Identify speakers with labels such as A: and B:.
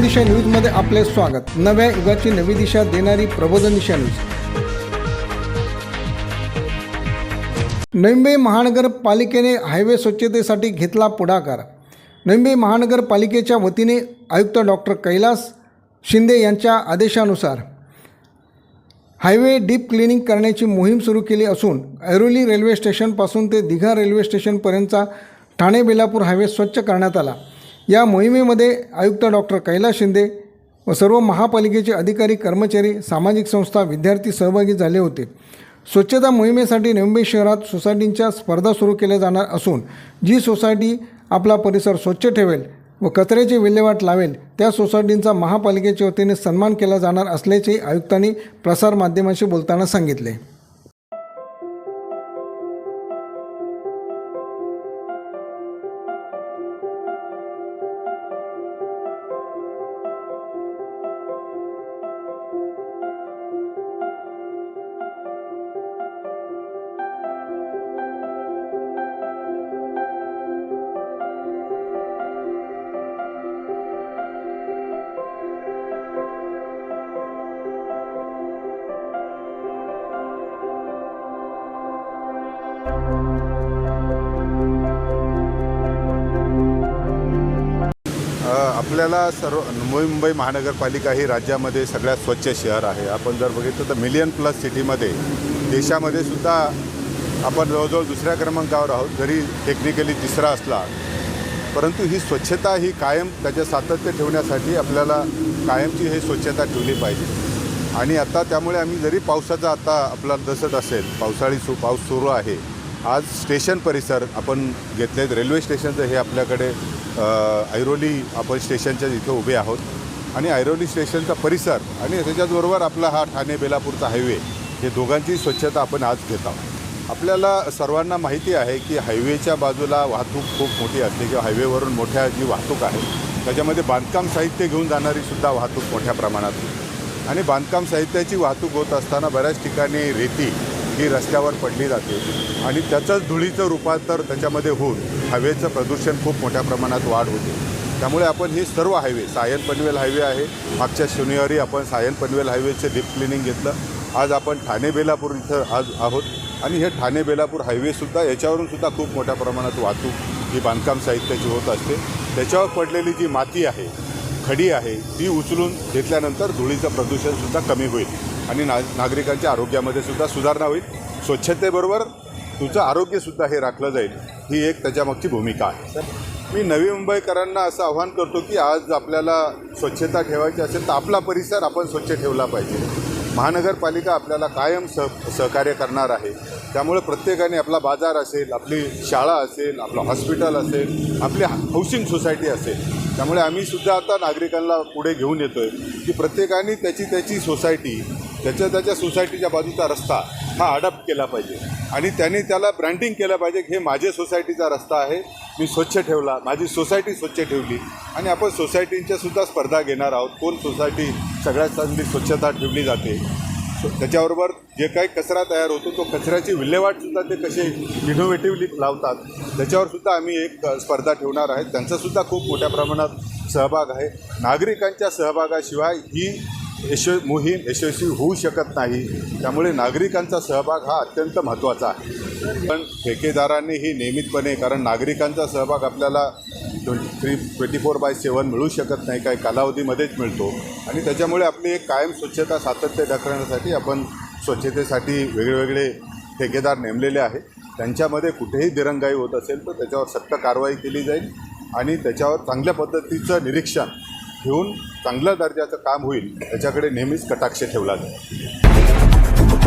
A: दिशा न्यूजमध्ये आपले स्वागत. नव्या युगाची नवी दिशा देणारी प्रबोधन दिशा न्यूज नवी मुंबई महानगरपालिकेने हायवे स्वच्छतेसाठी घेतला पुढाकार. नवी मुंबई महानगरपालिकेच्या वतीने आयुक्त डॉक्टर कैलास शिंदे यांच्या आदेशानुसार हायवे डीप क्लिनिंग करण्याची मोहीम सुरू केली असून ऐरोली रेल्वे स्टेशनपासून ते दिघा रेल्वे स्टेशनपर्यंतचा ठाणे बेलापूर हायवे स्वच्छ करण्यात आला. या मोहिमेमध्ये आयुक्त डॉक्टर कैलास शिंदे व सर्व महापालिकेचे अधिकारी कर्मचारी सामाजिक संस्था विद्यार्थी सहभागी झाले होते. स्वच्छता मोहिमेसाठी नवी मुंबई शहरात सोसायटींच्या स्पर्धा सुरू केल्या जाणार असून जी सोसायटी आपला परिसर स्वच्छ ठेवेल व कचऱ्याची विल्हेवाट लावेल त्या सोसायटींचा महापालिकेच्या वतीने सन्मान केला जाणार असल्याचे आयुक्तांनी प्रसारमाध्यमांशी बोलताना सांगितले.
B: आपल्याला सर्व मुंबई महानगरपालिका ही राज्यामध्ये सगळ्यात स्वच्छ शहर आहे. आपण जर बघितलं तर मिलियन प्लस सिटीमध्ये देशामध्ये सुद्धा आपण जवळजवळ दुसऱ्या क्रमांकावर आहोत जरी टेक्निकली तिसरा असला. परंतु ही स्वच्छता ही कायम त्याचे सातत्य ठेवण्यासाठी आपल्याला कायमची ही स्वच्छता ठेवली पाहिजे. आणि आता त्यामुळे आम्ही जरी पावसाचा आता आपला दसत असेल पावसाळी सु पाऊस सुरू आहे आज स्टेशन परिसर आपण घेतलेत. रेल्वे स्टेशनचं हे आपल्याकडे ऐरोली आपण स्टेशनच्या इथे उभे आहोत. आणि ऐरोली स्टेशनचा परिसर आणि त्याच्याचबरोबर आपला हा ठाणे बेलापूरचा हायवे हे दोघांची स्वच्छता आपण आज घेत आहोत. आपल्याला सर्वांना माहिती आहे की हायवेच्या बाजूला वाहतूक खूप मोठी असते किंवा हायवेवरून मोठ्या जी वाहतूक आहे त्याच्यामध्ये बांधकाम साहित्य घेऊन जाणारी सुद्धा वाहतूक मोठ्या प्रमाणात आणि बांधकाम साहित्याची वाहतूक होत असताना बऱ्याच ठिकाणी रेती ही रस्त्यावर पडली जाते. आणि त्याचंच धुळीचं रूपांतर त्याच्यामध्ये होऊन हवेचं प्रदूषण खूप मोठ्या प्रमाणात वाढ होते. त्यामुळे आपण हे सर्व हायवे सायन पनवेल हायवे आहे. मागच्या शनिवारी आपण सायन पनवेल हायवेचे डीप क्लिनिंग घेतलं. आज आपण ठाणे बेलापूर इथं आज आहोत. आणि हे ठाणे बेलापूर हायवेसुद्धा याच्यावरून सुद्धा खूप मोठ्या प्रमाणात वाहतूक ही बांधकाम साहित्याची होत असते. त्याच्यावर पडलेली जी माती आहे खडी आहे ती उचलून घेतल्यानंतर धुळीचं प्रदूषणसुद्धा कमी होईल. आणि ना नागरिकांच्या आरोग्यामध्ये सुद्धा सुधारणा होईल. स्वच्छतेबरोबर तुझं आरोग्यसुद्धा हे राखलं जाईल. ही एक त्याच्यामागची भूमिका आहे. मी नवी मुंबईकरांना असं आव्हान करतो की आज आपल्याला स्वच्छता ठेवायची असेल तर आपला परिसर आपण स्वच्छ ठेवला पाहिजे. महानगरपालिका आपल्याला कायम सह सहकार्य करणार आहे. त्यामुळे प्रत्येकाने आपला बाजार असेल आपली शाळा असेल आपलं हॉस्पिटल असेल आपली हाऊसिंग सोसायटी असेल. त्यामुळे आम्ही सुद्धा आता नागरिकांना पुढे घेऊन येतो आहे की प्रत्येकाने त्याची त्याची सोसायटी त्याच्या त्याच्या सोसायटीच्या बाजूचा रस्ता हा अडॉप्ट केला पाहिजे. आणि त्याने त्याला ब्रँडिंग केलं पाहिजे की हे माझे सोसायटीचा रस्ता आहे मी स्वच्छ ठेवला माझी सोसायटी स्वच्छ ठेवली. आणि आपण सोसायटींच्या सुद्धा स्पर्धा घेणार आहोत. कोण सोसायटी सगळ्यात चांगली स्वच्छता ठेवली जाते? सो- त्याच्याबरोबर जे काही कचरा तयार होतो तो कचऱ्याची विल्हेवाटसुद्धा ते कसे इनोव्हेटिव्हली लावतात त्याच्यावरसुद्धा आम्ही एक स्पर्धा ठेवणार आहे त्यांचासुद्धा खूप मोठ्या प्रमाणात सहभाग आहे. नागरिकांच्या सहभागाशिवाय ही यश मोहीम यशस्वी होऊ शकत नाही. त्यामुळे नागरिकांचा सहभाग हा अत्यंत महत्त्वाचा आहे. पण ठेकेदारांनी ही नियमितपणे कारण नागरिकांचा सहभाग आपल्याला twenty three twenty four by seven मिळू शकत नाही काही कालावधीमध्येच मिळतो. आणि त्याच्यामुळे आपली एक कायम स्वच्छता सातत्य दाखवण्यासाठी आपण स्वच्छतेसाठी वेगवेगळे ठेकेदार नेमलेले आहेत. त्यांच्यामध्ये कुठेही दिरंगाई होत असेल तर त्याच्यावर सक्त कारवाई केली जाईल आणि त्याच्यावर चांगल्या पद्धतीचं निरीक्षण घेऊन चांगल्या दर्जाचं काम होईल याच्याकडे नेहमीच कटाक्ष ठेवला जाईल.